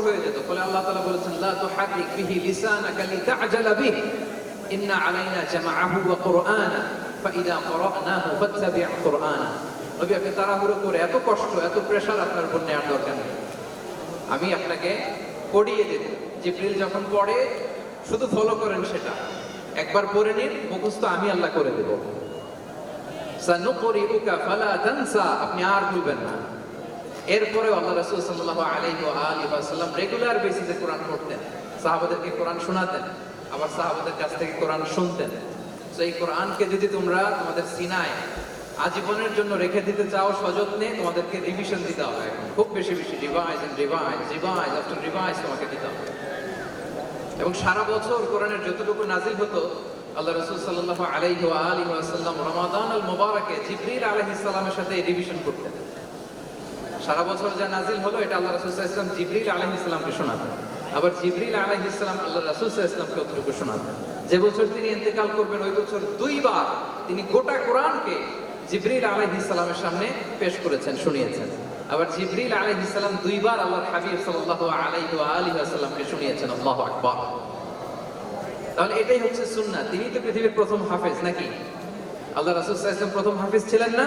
হয়ে যেত। ফলে আল্লাহ তাআলা বলেছেন, লা তুহাররিক বিহি লিসানাকা লিতা'জালা বিহি। ইন্না আলাইনা ফাইদা নবী, আপনি তাড়াহুড়ো করে এত কষ্ট, এত প্রেসার আপনার উপর নেওয়ার দরকার নেই। আমি আপনাকে পড়িয়ে দেব। যখন পড়ে, শুধু ফলো করেন সেটা। একবার পড়ে নিন, মুখস্থ আমি আল্লাহ করে দেব। সানুকরিউকা ফালা তানসা। আপনি আর ভুলবেন না। এরপরে আল্লাহ রাসূল সাল্লাল্লাহু আলাইহি ওয়া আলিহি ওয়াসাল্লাম রেগুলার বেসিসে কোরআন পড়তেন। সাহাবাদেরকে কোরআন শোনাতেন, আবার সাহাবাদের কাছ থেকে কোরআন শুনতেন। তো এই কোরআনকে যদি তোমরা তোমাদের সিনায় আজীবনের জন্য রেখে দিতে চাও সযত্নে, তোমাদেরকে রিভিশন দিতে হবে খুব বেশি বেশি revise and revise revise after revise তোমাকে দিতে হবে। এবং সারা বছর কোরআনের যতটুকু নাজিল হতো, আল্লাহ রসুল সাল্লাল্লাহু আলাইহি ওয়া আলিহি ওয়াসাল্লাম রমাদান আল মুবারাকে আলাইহিস সালামের সাথে রিভিশন করতেন। সারা বছর যা নাজিল হলো, এটা আল্লাহ রাসূল ওয়াসাল্লাম জিবরিল আলাইহিস সালামকে শোনাতেন। আবার জিবরিল আলাইহিস সালাম আল্লাহ রাসূল আলাইহি অতটুকু শোনাতেন। যে বছর তিনি ইন্তেকাল করবেন, ওই বছর দুইবার তিনি গোটা কোরআনকে জিবরিল আলাইহিস সালামের সামনে পেশ করেছেন, শুনিয়েছেন। আবার জিবরিল আলাইহিস সালাম দুইবার আল্লাহ হাবিব সাল্লাল্লাহু আলাইহি ওয়া আলিহি ওয়াসাল্লামকে শুনিয়েছেন, আল্লাহু আকবার। তাহলে এটাই হচ্ছে সুন্নাহ। তিনি তো পৃথিবীর প্রথম হাফেজ, নাকি? আল্লাহ রাসূল প্রথম হাফেজ ছিলেন না?